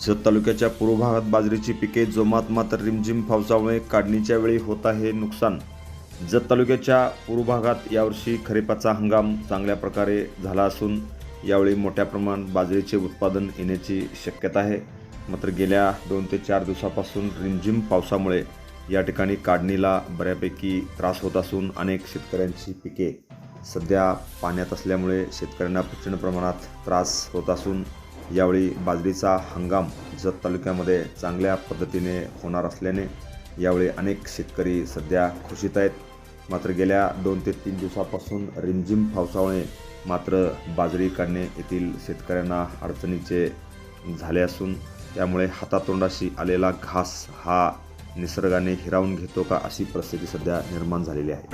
जत तालुक्याच्या पूर्व भागात बाजरीची पिके जोमात मात्र रिमझिम पावसामुळे काढणीच्या वेळी होत आहे नुकसान. जत तालुक्याच्या पूर्व भागात यावर्षी खरीपाचा हंगाम चांगल्या प्रकारे झाला असून यावेळी मोठ्या प्रमाणात बाजरीचे उत्पादन येण्याची शक्यता आहे. मात्र गेल्या दोन ते चार दिवसापासून रिमझिम पावसामुळे या ठिकाणी काढणीला बऱ्यापैकी त्रास होत असून अनेक शेतकऱ्यांची पिके सध्या पाण्यात असल्यामुळे शेतकऱ्यांना प्रचंड प्रमाणात त्रास होत असून यावेळी बाजरीचा हंगाम जत तालुक्यामध्ये चांगल्या पद्धतीने होणार असल्याने यावेळी अनेक शेतकरी सध्या खुशीत आहेत. मात्र गेल्या दोन ते तीन दिवसापासून रिमझिम पावसामुळे मात्र बाजरी काढणे येथील शेतकऱ्यांना अडचणीचे झाले असून त्यामुळे हातातोंडाशी आलेला घास हा निसर्गाने हिरावून घेतो का अशी परिस्थिती सध्या निर्माण झालेली आहे.